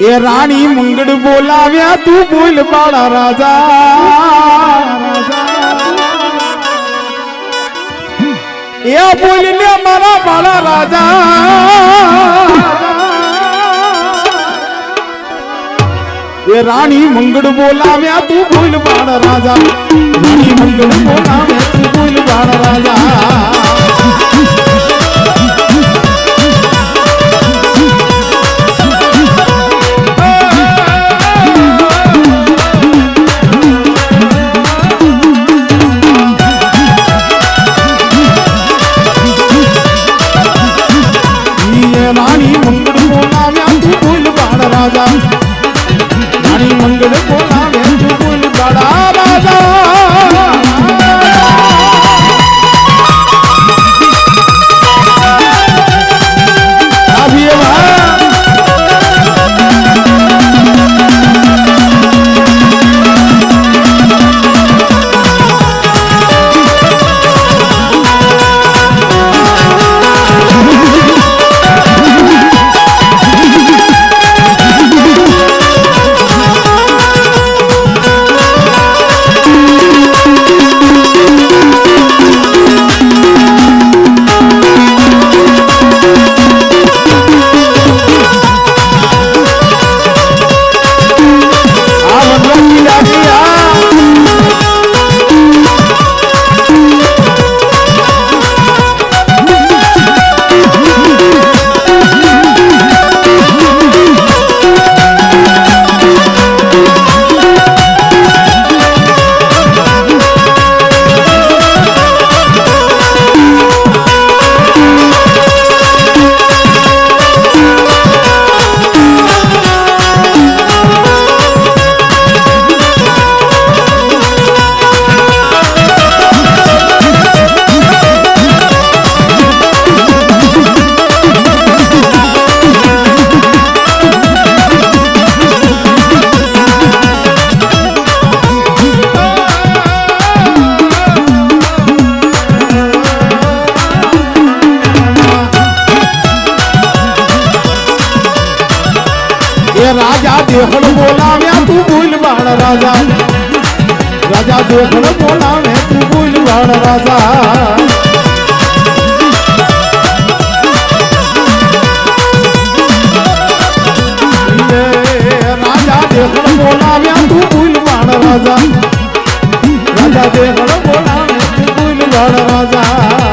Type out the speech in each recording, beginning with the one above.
એ રાણી મંગળ બોલાવ્યા, તું બોલ બાળા રાજા. એ બોલ ને મારા બાળા રાજા. એ રાણી મંગળ બોલાવ્યા, તું બોલ બાળ રાજા. રાણી મંગળ બોલાવ્યા તું બોલ બાળ રાજા. ઈ રાણી મંગળ બોલાવ્યા તું બોલ રાજા દેખડ બોલાવ્યા તું બોલ બાળ રાજા. રાજા દેખડ બોલાવે તું બોલ બાળ રાજા. રાજા દેખડ બોલાવ્યા તું બોલ બાળ રાજા. રાજા દેખડ બોલાવે તું બોલ બાળ રાજા.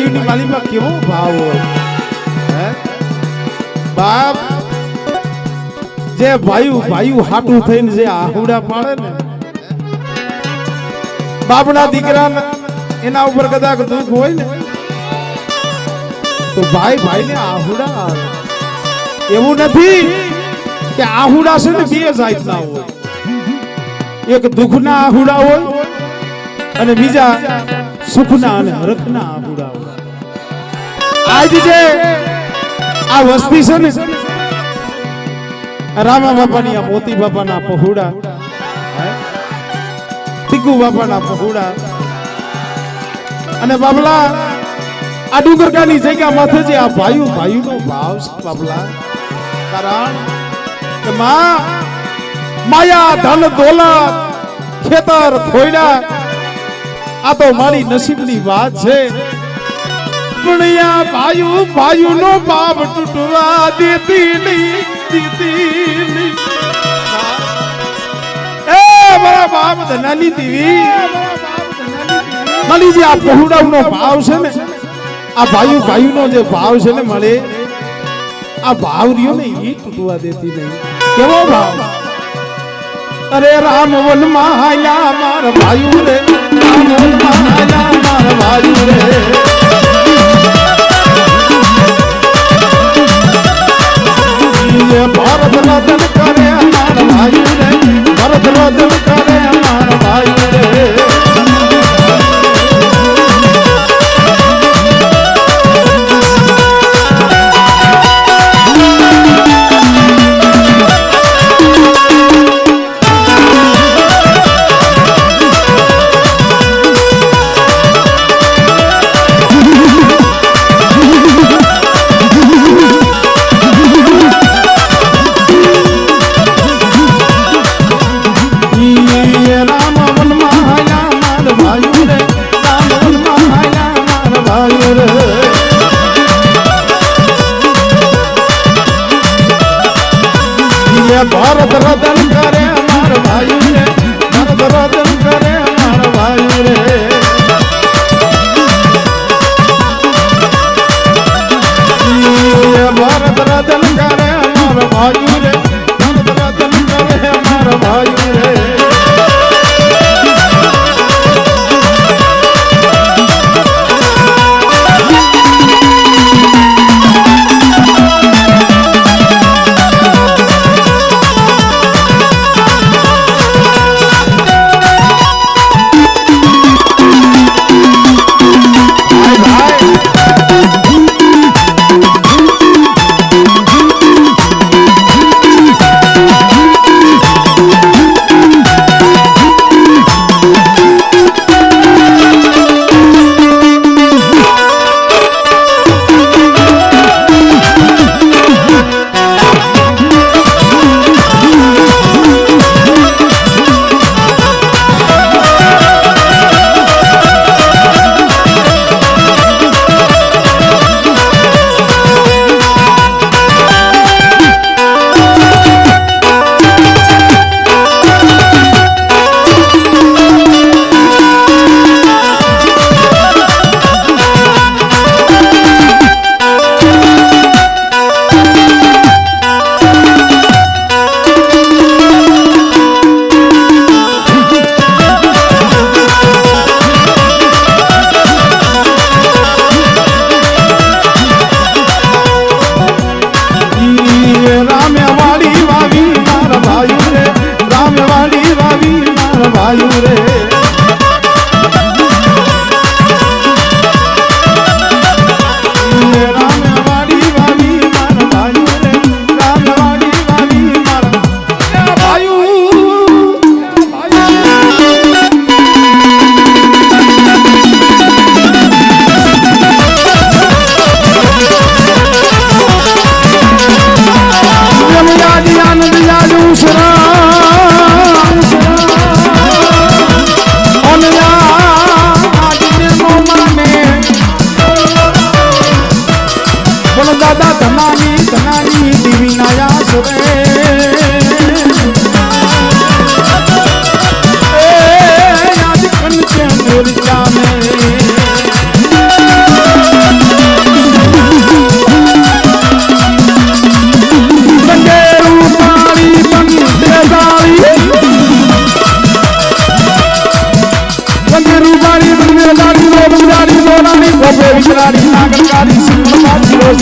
ભાઈ ભાઈની માલીમાં કેવો ભાવ હોય હે બાપ જે ભાઈ ભાઈ હાટું થઈને જે આહુડા પાડે ને બાપના દીકરા એના ઉપર કદાચ દુઃખ હોય ને તો ભાઈ ભાઈને આહુડા આવે એવું નથી કે આહુડા છે ને બે જાતના હોય એક દુઃખના આહુડા હોય અને બીજા સુખના અને હરખના આહુડા હોય આજ જે આ ને, રામા બાપાની આ મોતી પહોડા? ટીકુ બાપાના પહોડા અને બાબલા આ ડુંગરકાની જગ્યા માથે જે આ ભાઈઓ, ભાઈઓનો ભાવ છે બાબલા કારણ કે માં, માયા, ધન, દોલત, ખેતર, ખોયડા, આ તો મારી નસીબની વાત છે. ગુણિયા ભાયુ નો બાપ તૂટવા દેતી મારા બાપ ધનાની દેવી. જે આ પહોળાવનો ભાવ છે ને, આ ભાઈઓ નો જે ભાવ છે ને મળે આ ભાવ રહ્યો ને એ તૂટવા દેતી નહીં. કેવો ભાવ? અરે રામ વન માયા માર ભાઈઓ રે, રામ વન માયા માર ભાઈઓ રે. ભાઈએ ભારત રતન કરે માણ ભાઈ રે. ભારત રતન કરે માણ ભાઈ રે. નરદ રતન કરે માર ભાઈ રે. નરદ રતન કરે માર ભાઈ રે.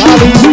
Hallelujah.